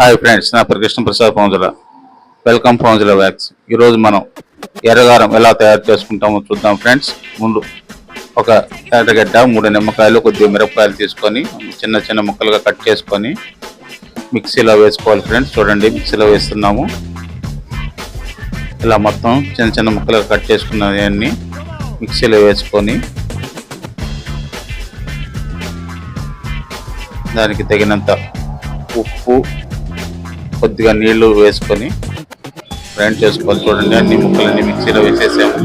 Hi friends నా పేరు Krishnaprasad Prasad welcome పౌంజుల వ్యాక్స్. ఈరోజు మనం ఎర్రగారం ఎలా తయారు చేసుకుంటామో చూద్దాం ఫ్రెండ్స్. ముందు ఒక ఎర్రగడ్డ మూడు నిమ్మకాయలు కొద్దిగా మిరపకాయలు తీసుకొని చిన్న చిన్న ముక్కలుగా కట్ చేసుకొని మిక్సీలో వేసుకోవాలి ఫ్రెండ్స్. చూడండి మిక్సీలో వేస్తున్నాము. ఇలా మొత్తం చిన్న చిన్న ముక్కలుగా కట్ చేసుకున్నవన్నీ మిక్సీలో వేసుకొని దానికి తగినంత ఉప్పు కొద్దిగా నీళ్ళు వేసుకొని గ్రైండ్ చేసుకోవాలి చూడండి. అన్ని ముక్కలన్నీ మిక్సీలో వేసేసాము.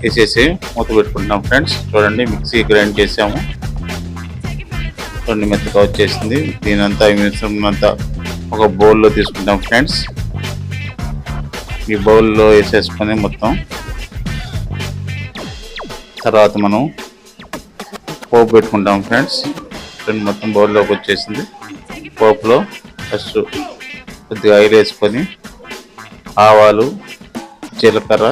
వేసేసి మూత పెట్టుకుంటున్నాం ఫ్రెండ్స్. చూడండి మిక్సీ గ్రైండ్ చేసాము. చూడండి మెత్తగా వచ్చేసింది దీనంతా మిశ్రమంతా ఒక బౌల్లో తీసుకుంటాం ఫ్రెండ్స్. ఈ బౌల్లో వేసేసుకొని మొత్తం తర్వాత మనం పోపు పెట్టుకుంటాం ఫ్రెండ్స్. ఫ్రెండ్ మొత్తం బౌల్లోకి వచ్చేసింది. పోపులో ఫస్ట్ కొద్దిగా ఆయిల్ వేసుకొని ఆవాలు జీలకర్ర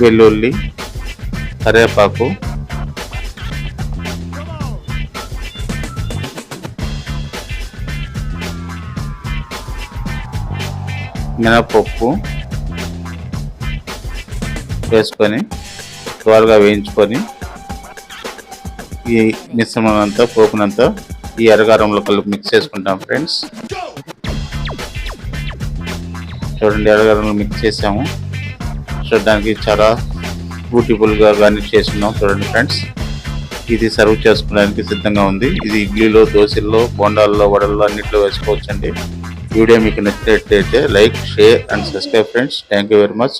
వెల్లుల్లి కరివేపాకు మినపప్పు వేసుకొని త్వరగా వేయించుకొని ఈ మిశ్రమం అంతా పోపునంతా ఈ ఎరగారంలో కలిపి మిక్స్ చేసుకుంటాం ఫ్రెండ్స్ చూడండి ఎరగారంలో మిక్స్ చేసాము. చూడడానికి చాలా బ్యూటిఫుల్గా గార్నిష్ చేస్తున్నాం చూడండి ఫ్రెండ్స్ ఇది సర్వ్ చేసుకోవడానికి సిద్ధంగా ఉంది. ఇది ఇడ్లీలో దోశల్లో బోండాల్లో వడల్లో అన్నింటిలో వేసుకోవచ్చండి. వీడియో మీకు నచ్చినట్లయితే like share and subscribe friends thank you very much